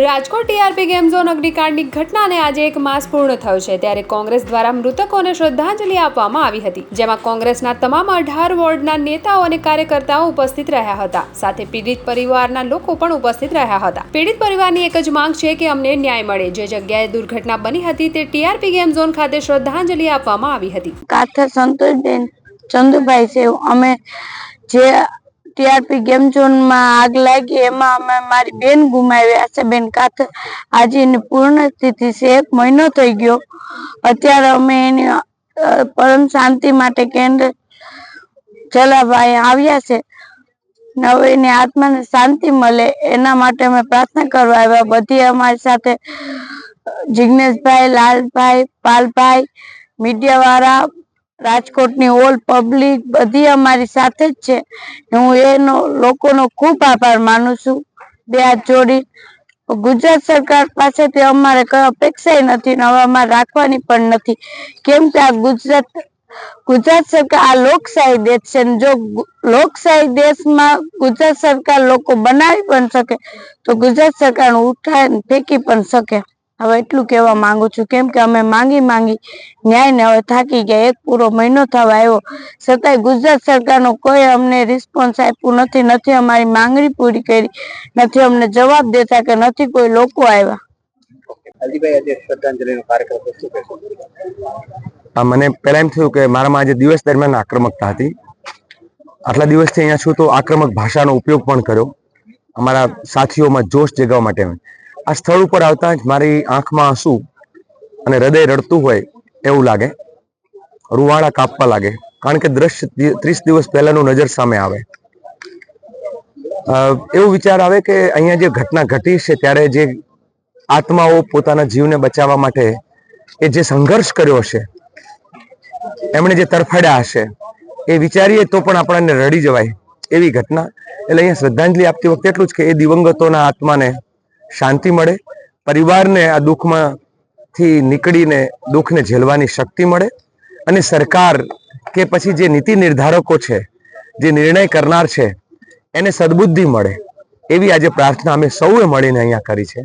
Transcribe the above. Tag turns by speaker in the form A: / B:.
A: Rajkot TRP game zone અગ્નિકાંડની ઘટનાને આજે એક માસ પૂર્ણ થયો છે ત્યારે કોંગ્રેસ દ્વારા મૃતકોને શ્રદ્ધાંજલિ આપવામાં આવી હતી, જેમાં કોંગ્રેસના તમામ અઢાર વોર્ડના નેતાઓ અને કાર્યકર્તાઓ ઉપસ્થિત રહ્યા હતા. સાથે પીડિત પરિવારના લોકો પણ ઉપસ્થિત રહ્યા હતા. પીડિત પરિવારની એક જ માંગ છે કે અમને ન્યાય મળે. જે જગ્યાએ દુર્ઘટના બની હતી તે ટીઆરપી ગેમ ઝોન ખાતે શ્રદ્ધાંજલિ આપવામાં આવી હતી.
B: કાથર સંતોષબેન ચંદુભાઈ છે અમે જે ટીઆરપી ગેમ ઝોનમાં આગ લાગી. એમાં અમે મારી બેન ગુમાવ્યા છે. બેન કાથે આજે એની પૂર્ણ સ્થિતિ છે. એક મહિનો થઈ ગયો. અત્યારે અમે એની પરમ શાંતિ માટે કેન્દ્ર જલાભાઈ આવ્યા છે. હવે એની આત્માને શાંતિ મળે. એના માટે અમે પ્રાર્થના કરવા આવ્યા. બધી અમારી સાથે જિગ્નેશભાઈ, લાલભાઈ, પાલભાઈ મીડિયા વાળા રાજકોટની ઓલ પબ્લિક બધી અમારી સાથે જ છે. હું એનો, લોકોનો ખૂબ આભાર માનું છું. બે હાથ જોડી. ગુજરાત સરકાર પાસેથી અમારે કઈ અપેક્ષા નથી ને હવે રાખવાની પણ નથી. કેમ કે આ ગુજરાત ગુજરાત સરકાર આ લોકશાહી દેશ છે જો લોકશાહી દેશમાં ગુજરાત સરકાર લોકો બનાવી પણ શકે, તો ગુજરાત સરકાર ઉઠાય ફેંકી પણ શકે. હવે એટલું કહેવા માંગુ છું કેમ કે અમે માંગી માંગી ન્યાયને હવે થાકી ગયા. એક પૂરો મહિનો થવા આવ્યો. છતાંય ગુજરાત સરકારનો કોઈ અમને રિસ્પોન્સ આપ્યું નથી નથી અમારી માંગણી પૂરી કરી નથી અમને જવાબ દેતા કે નથી કોઈ લોકો આવ્યા.
C: મને પહેલા એમ થયું કે મારામાં આજે દિવસ દરમિયાન આક્રમકતા હતી. આટલા દિવસથી અહીંયા છું તો આક્રમક ભાષાનો ઉપયોગ પણ કર્યો. અમારા સાથીઓમાં જોશ જગાવવા માટે આ સ્થળ ઉપર આવતા જ મારી આંખમાં આંસુ અને હૃદય રડતું હોય એવું લાગે. રૂવાળા કાપવા લાગે. કારણ કે દ્રશ્ય ત્રીસ દિવસ પહેલાનું નજર સામે આવે. એવો વિચાર આવે કે અહીંયા જે ઘટના ઘટી છે ત્યારે જે આત્માઓ પોતાના જીવને બચાવવા માટે એ જે સંઘર્ષ કર્યો હશે, એમણે જે તરફડ્યા હશે, એ વિચારીએ તો પણ આપણને રડી જવાય એવી ઘટના. એટલે અહીંયા શ્રદ્ધાંજલિ આપતી વખતે એટલું જ કે એ દિવંગતોના આત્માને શાંતિ મળે, પરિવારને આ દુઃખમાંથી નીકળીને દુઃખને ઝેલવાની શક્તિ મળે અને સરકાર કે પછી જે નીતિ નિર્ધારકો છે, જે નિર્ણય કરનાર છે, એને સદબુદ્ધિ મળે. એવી આજે પ્રાર્થના અમે સૌએ મળીને અહીંયા કરી છે.